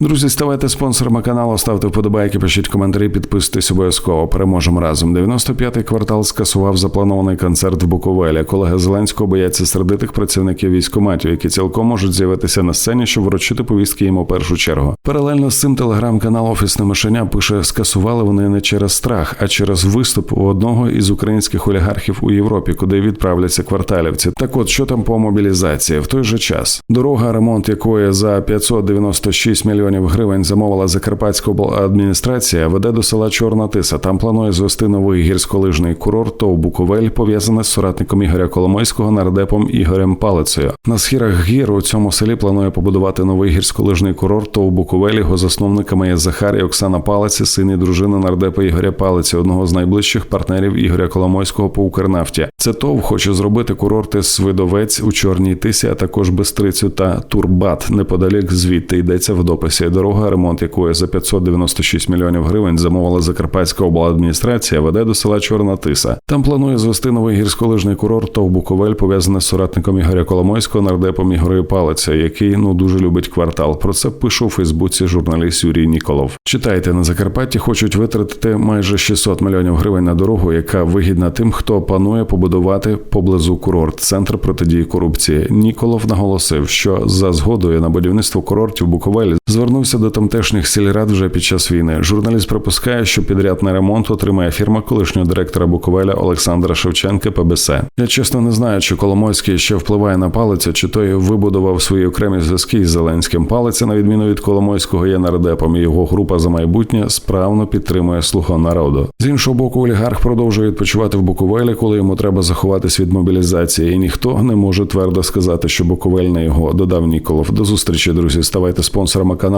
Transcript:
Друзі, ставайте спонсорами каналу, ставте вподобайки, пишіть коментарі, підписуйтесь обов'язково. Переможемо разом. 95-й квартал скасував запланований концерт в Буковелі. Колеги Зеленського бояться сердитих працівників військкоматів, які цілком можуть з'явитися на сцені, щоб вручити повістки їм у першу чергу. Паралельно з цим телеграм-канал Офісне мишеня пише: скасували вони не через страх, а через виступ у одного із українських олігархів у Європі, куди відправляться кварталівці. Так от що там по мобілізації в той же час дорога, ремонт якої за 596 мільйонів гривень замовила Закарпатська обладміністрація, веде до села Чорна Тиса. Там планує звести новий гірськолижний курорт ТОВ Буковель, пов'язаний з соратником Ігоря Коломойського нардепом Ігорем Палицею. На схилах гір у цьому селі планує побудувати новий гірськолижний курорт ТОВ Буковель. Його засновниками є Захар і Оксана Палиці, син і дружина нардепа Ігоря Палиці, одного з найближчих партнерів Ігоря Коломойського по Укрнафті. Це ТОВ хоче зробити курорти Свидовець у Чорній Тисі, а також Бестрицю та Турбат. Неподалік звідти йдеться в дописі. Дорога, ремонт якої за 596 мільйонів гривень замовила Закарпатська обладміністрація, веде до села Чорна Тиса. Там планує звести новий гірськолижний курорт ТОВ Буковель, пов'язаний з соратником Ігоря Коломойського, нардепом Ігорем Палиця, який ну дуже любить квартал. Про це пише у Фейсбуці журналіст Юрій Ніколов. Читайте на Закарпатті, хочуть витратити майже 600 мільйонів гривень на дорогу, яка вигідна тим, хто планує побудувати поблизу курорт, центр протидії корупції. Ніколов наголосив, що за згодою на будівництво курортів Буковелі звернувся до тамтешніх сільрад вже під час війни. Журналіст припускає, що підряд на ремонт отримає фірма колишнього директора Буковеля Олександра Шевченка ПБС. Я чесно не знаю, чи Коломойський ще впливає на палиця, чи той вибудував свої окремі зв'язки із Зеленським. Палиця, на відміну від Коломойського, є нардепом. і Його група за майбутнє справно підтримує слуха народу. З іншого боку, олігарх продовжує відпочивати в Буковелі, коли йому треба заховатись від мобілізації, і ніхто не може твердо сказати, що Буковель не його додав Ніколов. До зустрічі, друзі. Ставайте спонсорами каналу,